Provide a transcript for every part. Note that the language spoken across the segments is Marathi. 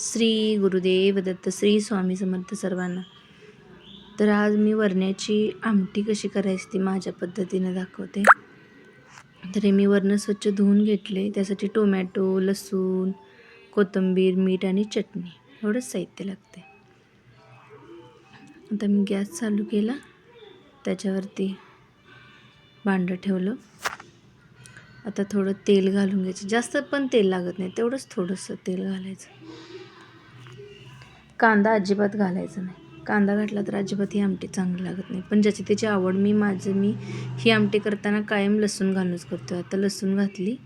श्री गुरुदेव दत्त श्री स्वामी समर्थ सर्वांना. तर आज मी वरण्याची आमटी कशी करायची ती माझ्या पद्धतीने दाखवते. तर हे मी वरण स्वच्छ धुवून घेतले. त्यासाठी टोमॅटो लसूण कोथिंबीर मीठ आणि चटणी एवढंच साहित्य लागते. आता मी गॅस चालू केला. त्याच्यावरती भांडं ठेवलं. आता थोडं तेल घालून घ्यायचं. जास्त पण तेल लागत नाही. तेवढंच थोडंसं तेल घालायचं. कांदा अजिबात घालायचा नाही. कांदा घातला तर अजिबात ही आमटी चांगली लागत नाही. पण ज्याची त्याची आवड मी माझं मी ही आमटी करताना कायम लसूण घालूनच करतो. आता लसूण घातली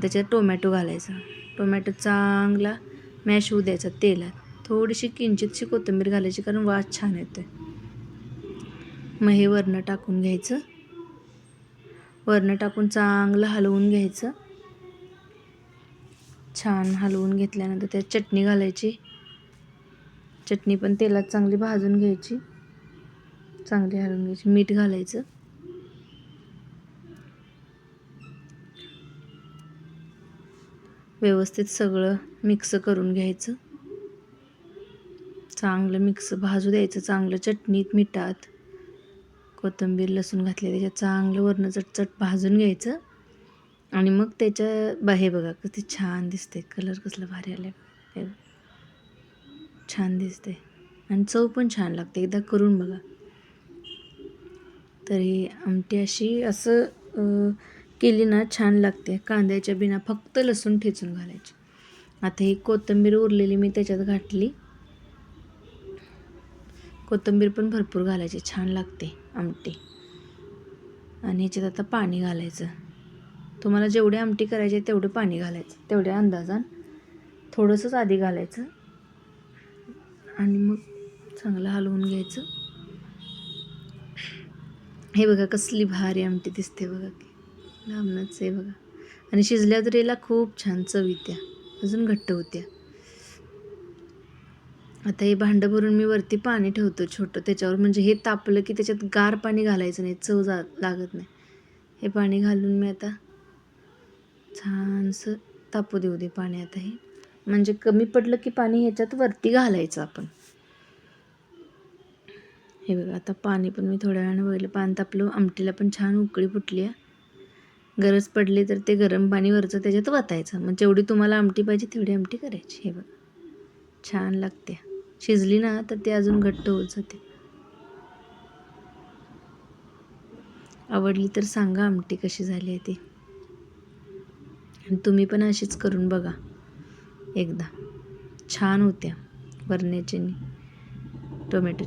त्याच्यात टोमॅटो घालायचा. टोमॅटो चांगला मॅश होऊ द्यायचा तेलात. थोडीशी किंचितशी कोथिंबीर घालायची कारण वास छान येतोय. मग हे वरणं टाकून घ्यायचं. वरणं टाकून चांगलं हलवून घ्यायचं. छान हलवून घेतल्यानंतर त्यात चटणी घालायची. चटणी पण तेलात चांगली भाजून घ्यायची. चांगली हलवून घ्यायची. मीठ घालायचं. व्यवस्थित सगळं मिक्स करून घ्यायचं. चांगलं मिक्स भाजू द्यायचं. चांगलं चटणीत मिठात. कोथिंबीर लसूण घातले त्याच्यात चांगलं वरनं चटचट भाजून घ्यायचं. आणि मग त्याच्या बाहेर बघा किती छान दिसते कलर कसलं भारी आलाय. छान दिसते. आणि चव पण छान लागते. एकदा करून बघा. तर ही आमटी अशी असं केली ना छान लागते. कांद्याच्या बिना फक्त लसूण ठेचून घालायची. आता ही कोथिंबीर उरलेली मी त्याच्यात घातली. कोथिंबीर पण भरपूर घालायची. छान लागते आमटी. आणि ह्याच्यात आता पाणी घालायचं. तुम्हाला जेवढे आमटी करायची तेवढं पाणी घालायचं. तेवढ्या अंदाजान. थोडंसंच आधी घालायचं. आणि मग चांगलं हलवून घ्यायचं. हे बघा कसली भारी आमटी दिसते बघा की. लांबनच आहे बघा. आणि शिजल्या तर याला खूप छान चव येत्या. अजून घट्ट होत्या. आता हे भांडं भरून मी वरती पाणी ठेवतो छोटं. त्याच्यावर म्हणजे हे तापलं की त्याच्यात गार पाणी घालायचं नाही. चव जा लागत नाही. हे पाणी घालून मी आता छानसं तापू देऊ दे पाणी आता हे. म्हणजे कमी पडलं की पाणी ह्याच्यात वरती घालायचं आपण. हे बघा आता पाणी पण मी थोड्या वेळानं बघितलं. पाणी तापलं आमटीला पण छान उकळी फुटली आहे. गरज पडली तर ते गरम पाणी वरचं त्याच्यात वातायचं. मग जेवढी तुम्हाला आमटी पाहिजे तेवढी आमटी करायची. हे बघा छान लागते. शिजली ना तर ते अजून घट्ट होत जाते. आवडली तर सांगा आमटी कशी झाली आहे ती. आणि तुम्ही पण अशीच करून बघा. एकदा. छान होत्या. वरण्याची टोमॅटो